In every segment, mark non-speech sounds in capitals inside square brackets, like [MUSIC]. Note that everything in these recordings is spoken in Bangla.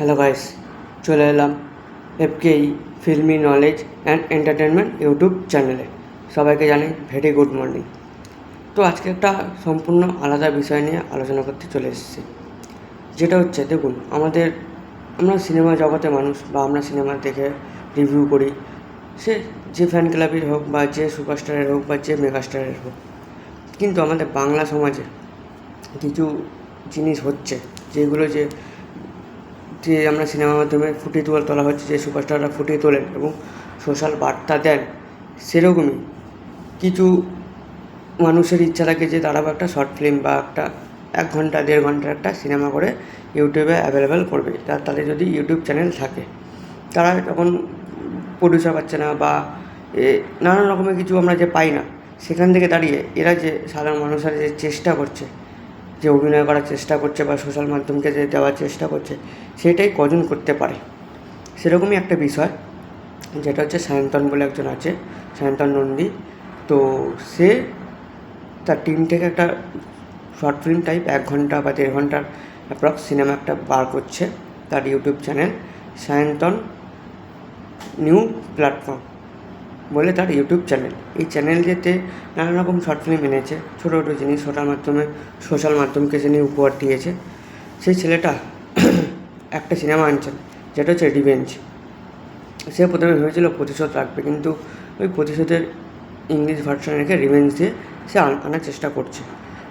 হ্যালো গাইস চলে এলাম FK filmy knowledge and entertainment YouTube চ্যানেলে সবাইকে জানাই ভেরি গুড মর্নিং তো আজকে একটা সম্পূর্ণ আলাদা বিষয় নিয়ে আলোচনা করতে চলে এসেছি। যেটা হচ্ছে, দেখুন, আমাদের, আমরা সিনেমা জগতে মানুষ বা আমরা সিনেমা দেখে রিভিউ করি, সে যে ফ্যান ক্লাবের হোক বা যে সুপারস্টারের হোক বা যে মেগাস্টারের হোক, কিন্তু আমাদের বাংলা সমাজে কিছু জিনিস হচ্ছে, যেগুলো যে যে আমরা সিনেমার মাধ্যমে ফুটিয়ে তোলা তোলা হচ্ছে, যে সুপারস্টাররা ফুটিয়ে তোলেন এবং সোশ্যাল বার্তা দেন, সেরকমই কিছু মানুষের ইচ্ছা থাকে যে তারাও একটা শর্ট ফিল্ম বা একটা এক ঘণ্টা, দেড় ঘণ্টার একটা সিনেমা করে ইউটিউবে অ্যাভেলেবেল করবে। তার তাদের যদি ইউটিউব চ্যানেল থাকে, তারা তখন প্রডিউসার পাচ্ছে না বা এ নানান রকমের কিছু আমরা যে পাই না, সেখান থেকে দাঁড়িয়ে এরা যে সাধারণ মানুষেরা যে চেষ্টা করছে যে অভিনয় করার চেষ্টা করছে বা সোশ্যাল মাধ্যমকে যে দেওয়ার চেষ্টা করছে, সেটাই কজন করতে পারে? সেরকমই একটা বিষয়, যেটা হচ্ছে সায়ন্তন বলে একজন আছে, সায়ন্তন নন্দী। তো সে তার টিম থেকে একটা শর্ট ফিল্ম টাইপ এক ঘণ্টা বা দেড় ঘণ্টার অ্যাপ্রক্স সিনেমা একটা বার করছে তার YouTube channel Sayantan new platform বলে তার ইউটিউব চ্যানেল। এই চ্যানেলটিতে নানা রকম শর্ট ফিল্ম এনেছে, ছোটো ছোটো জিনিস সোশ্যাল মাধ্যমে, সোশ্যাল মাধ্যমকে সে নিয়ে উপহার দিয়েছে। সেই ছেলেটা [CLEARS THROAT] একটা সিনেমা আনছেন, যেটা হচ্ছে রিভেঞ্জ। সে প্রথমে ভেবেছিল প্রতিশোধ রাখবে, কিন্তু ওই প্রতিশোধের ইংলিশ ভার্সন রেখে রিভেঞ্জ দিয়ে সে আন- আনার চেষ্টা করছে।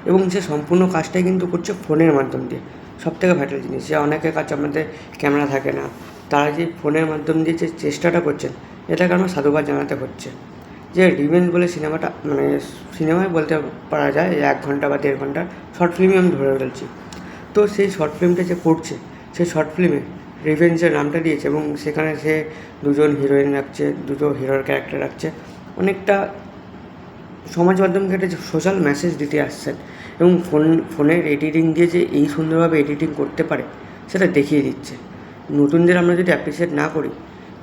এবং সে সম্পূর্ণ কাজটাই কিন্তু করছে ফোনের মাধ্যম দিয়ে। সব থেকে ভাইটাল জিনিস, যে অনেকের কাছে আমাদের ক্যামেরা থাকে না, তারা যে ফোনের মাধ্যম দিয়ে যে চেষ্টাটা করছেন এটাকে আমার সাধুবাদ জানাতে হচ্ছে? যে রিভেঞ্জ বলে সিনেমাটা মানে সিনেমায় বলতে পারা যায় এক ঘণ্টা বা দেড় ঘণ্টা শর্ট ফিল্মই আমি ধরে ফেলছি। তো সেই শর্ট ফিল্মটা যে করছে, সেই শর্ট ফিল্মে রিভেঞ্জের নামটা দিয়েছে এবং সেখানে সে দুজন হিরোইন রাখছে, দুটো হিরোর ক্যারেক্টার রাখছে। অনেকটা সমাজ মাধ্যমকে একটা সোশ্যাল মেসেজ দিতে আসছেন এবং ফোন ফোনের এডিটিং দিয়ে যে এই সুন্দরভাবে এডিটিং করতে পারে, সেটা দেখিয়ে দিচ্ছে। নতুনদের আমরা যদি অ্যাপ্রিসিয়েট না করি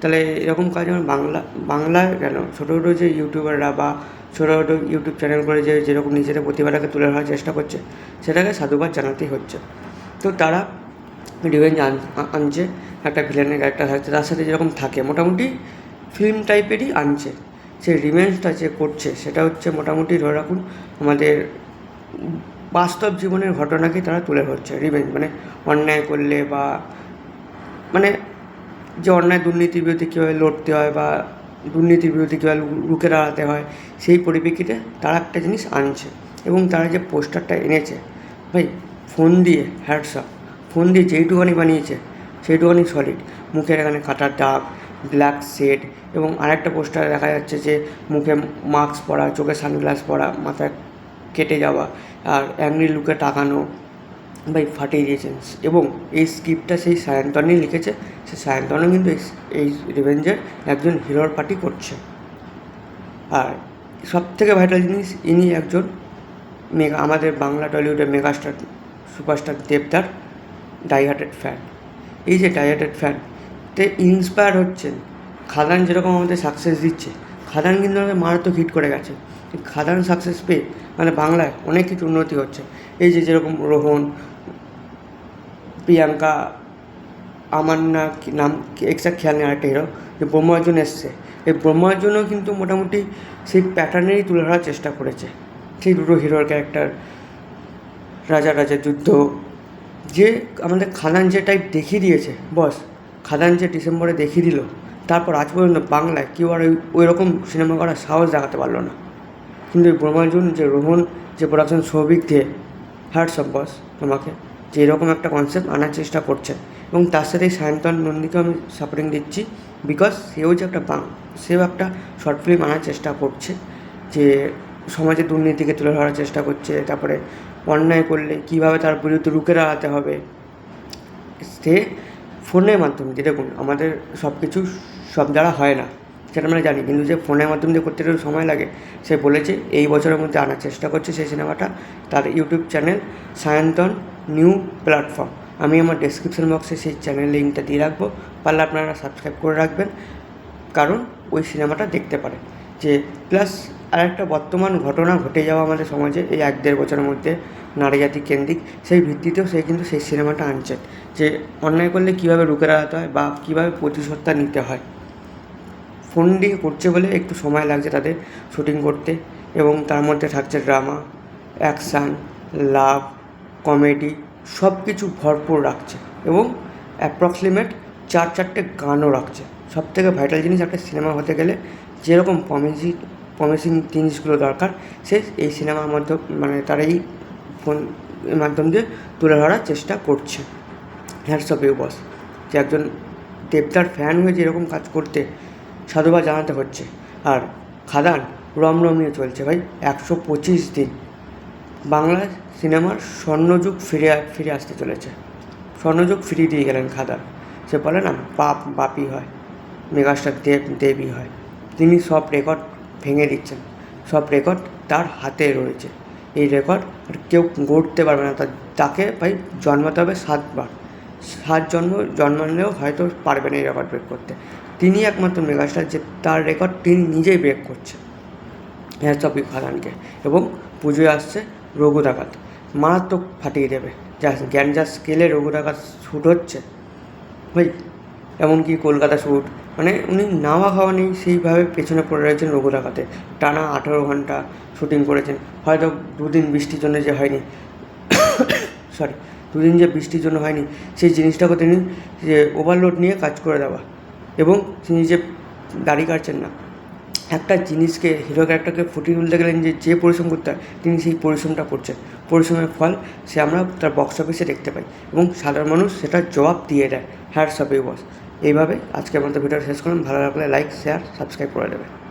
তাহলে এরকম কাজ আমার বাংলা, বাংলায় কেন? ছোটো ছোটো যে ইউটিউবাররা বা ছোটো ছোটো ইউটিউব চ্যানেল করে যে যেরকম নিজেদের প্রতিভাটাকে তুলে ধরার চেষ্টা করছে, সেটাকে সাধুবাদ জানাতেই হচ্ছে। তো তারা রিভেঞ্জ আন, আনছে, একটা ভিলেনের ক্যারেক্টার থাকছে, তার সাথে যেরকম থাকে, মোটামুটি ফিল্ম টাইপেরই আনছে। সেই রিভেঞ্জটা যে করছে, সেটা হচ্ছে মোটামুটি ধরে রাখুন আমাদের বাস্তব জীবনের ঘটনাকে তারা তুলে ধরছে রিভেঞ্জ মানে অন্যায় করলে বা মানে যে অন্যায় দুর্নীতির বিরুদ্ধে কীভাবে লড়তে হয় বা দুর্নীতির বিরুদ্ধে কীভাবে রুখে দাঁড়াতে হয়, সেই পরিপ্রেক্ষিতে তারা একটা জিনিস আনছে এবং তারা যে পোস্টারটা এনেছে, ভাই, ফোন দিয়ে হ্যাটসঅপ ফোন দিয়ে যেইটুখানি বানিয়েছে, সেইটুখানি সলিড মুখের এখানে কাটার দাগ ব্ল্যাক শেড এবং আরেকটা পোস্টারে দেখা যাচ্ছে যে মুখে মাস্ক পরা, চোখে সানগ্লাস পরা, মাথায় কেটে যাওয়া, আর অ্যাংরি লুকে তাকানো ভাই ফাটিয়ে দিয়েছেন এবং এই স্ক্রিপ্টটা সেই সায়ন্তনই লিখেছে। সেই সায়ন্তনও কিন্তু এই রিভেঞ্জের একজন হিরোর পার্টি করছে। আর সব থেকে ভাইটাল জিনিস, ইনি একজন মেগা আমাদের বাংলা টলিউডের মেগাস্টার সুপারস্টার দেবদার ডাইহার্টেড ফ্যান এই যে ডাইহার্টেড ফ্যান তে ইন্সপায়ার হচ্ছেন। খাদান যেরকম আমাদের সাকসেস দিচ্ছে, খাদান কিন্তু আমাদের মারাত্মক হিট করে গেছে। খাদান সাকসেস পেয়ে মানে বাংলায় অনেক কিছু উন্নতি হচ্ছে। এই যে যেরকম রোহন প্রিয়াঙ্কা আমার না কি নাম এক্সাক্ট খেয়াল নেই আরেকটা হিরো যে ব্রহ্মার্জুন এসছে। এই ব্রহ্মার্জুনও কিন্তু মোটামুটি সেই প্যাটার্নেরই তুলে ধরার চেষ্টা করেছে। সেই দুটো হিরোর ক্যারেক্টার রাজা রাজা যুদ্ধ। যে আমাদের খাদান যে টাইপ দেখিয়ে দিয়েছে বস খাদান যে ডিসেম্বরে দেখিয়ে দিল। তারপর আজ পর্যন্ত বাংলায় কেউ আর ওই রকম সিনেমা করার সাহস দেখাতে পারল না। কিন্তু এই ব্রহ্মার্জুন, যে রোহন যে প্রোডাকশন সৌভিক দিয়ে হ্যাটস অফ বস তোমাকে। যে এরকম একটা কনসেপ্ট আনার চেষ্টা করছেন। এবং তার সাথে সায়ন্তন নন্দীকেও আমি সাপোর্টিং দিচ্ছি। বিকজ সেও যে একটা বাং সেও একটা শর্ট ফিল্ম আনার চেষ্টা করছে। যে সমাজে দুর্নীতিকে তুলে ধরার চেষ্টা করছে। তারপরে অন্যায় করলে কীভাবে তার বিরুদ্ধে রুখে দাঁড়াতে হবে। সে ফোনের মাধ্যমে দিয়ে দেখুন, আমাদের সব কিছু সব দ্বারা হয় না। সেটা আমরা জানি। কিন্তু যে ফোনের মাধ্যমে দিয়ে করতে একটু সময় লাগে, সে বলেছে, এই বছরের মধ্যে আনার চেষ্টা করছে সেই সিনেমাটা। তার YouTube channel Sayantan new platform. আমি আমার ডেসক্রিপশন বক্সে সেই চ্যানেল লিঙ্কটা দিয়ে রাখব। পারলে আপনারা সাবস্ক্রাইব করে রাখবেন। কারণ ওই সিনেমাটা দেখতে পারেন। যে প্লাস আর একটা বর্তমান ঘটনা ঘটে যাওয়া আমাদের সমাজে এই এক দেড় বছরের মধ্যে নারী জাতি কেন্দ্রিক, সেই ভিত্তিতেও সে কিন্তু সেই সিনেমাটা আনছেন। যে অন্যায় করলে কীভাবে রুখে দাঁড়াতে হয় বা কীভাবে প্রতিশোধটা নিতে হয়। ফোন দিয়ে করছে বলে একটু সময় লাগছে তাদের শুটিং করতে। এবং তার মধ্যে থাকছে ড্রামা অ্যাকশান লাভ কমেডি সব কিছু ভরপুর রাখছে এবং অ্যাপ্রক্সিমেট চার চারটে গানও রাখছে। সব থেকে ভাইটাল জিনিস একটা সিনেমা হতে গেলে যেরকম প্রমিসিং প্রমিসিং জিনিসগুলো দরকার, সে এই সিনেমার মধ্যে মানে তারা এই ফোন মাধ্যম দিয়ে তুলে ধরার চেষ্টা করছে। হ্যাটস অফ ইউ বস যে একজন দেবদার ফ্যান হয়ে যেরকম কাজ করতে সাধুবাদ জানাতে হচ্ছে। আর খাদান রমরমিয়ে চলছে ভাই, একশো পঁচিশ দিন। বাংলা সিনেমার স্বর্ণযুগ ফিরে ফিরে আসতে চলেছে। স্বর্ণযুগ ফিরিয়ে দিয়ে গেলেন খাদান। সে বলে, না বাপ বাপি হয়। মেগাস্টার দেব, দেবী হয়। তিনি সব রেকর্ড ভেঙে দিচ্ছেন। সব রেকর্ড তার হাতে রয়েছে। এই রেকর্ড আর কেউ গড়তে পারবে না। তা- তাকে ভাই জন্মাতে হবে সাতবার সাত জন্ম জন্মালেও হয়তো পারবে না এই রেকর্ড ব্রেক করতে। তিনি একমাত্র মেগাস্টার যে তার রেকর্ড তিনি নিজেই ব্রেক করছে হ্যাঁ সবই খাদানকে। এবং পুজোয় আসছে ডাকাত মারাত্মক ফাটিয়ে দেবে। যা জ্ঞান, যা স্কেলে ডাকাত শ্যুট হচ্ছে। ভাই, এমনকি কলকাতা শ্যুট মানে উনি নাওয়া খাওয়া নেই, সেইভাবে পেছনে পড়ে রয়েছেন রঘু ডাকাতে টানা আঠেরো ঘণ্টা শুটিং করেছেন। হয়তো দুদিন বৃষ্টির জন্য যে হয়নি। সরি দুদিন যে বৃষ্টির জন্য হয়নি, সেই জিনিসটাকে তিনি যে ওভারলোড নিয়ে কাজ করে দেওয়া। এবং তিনি যে দাড়ি কাটছেন না একটা জিনিসকে হিরো ক্যারেক্টারকে ফুটিয়ে তুলতে গেলেন যে যে পরিশ্রম করতে হয়, তিনি সেই পরিশ্রমটা করছেন। পরিশ্রমের ফল সে আমরা তার বক্স অফিসে দেখতে পাই এবং সাধারণ মানুষ সেটা জবাব দিয়ে দেয়। হ্যাটস অফ ইউ বস এইভাবে আজকে আমাদের ভিডিও শেষ করলাম। ভালো লাগলে লাইক শেয়ার সাবস্ক্রাইব করে দেবে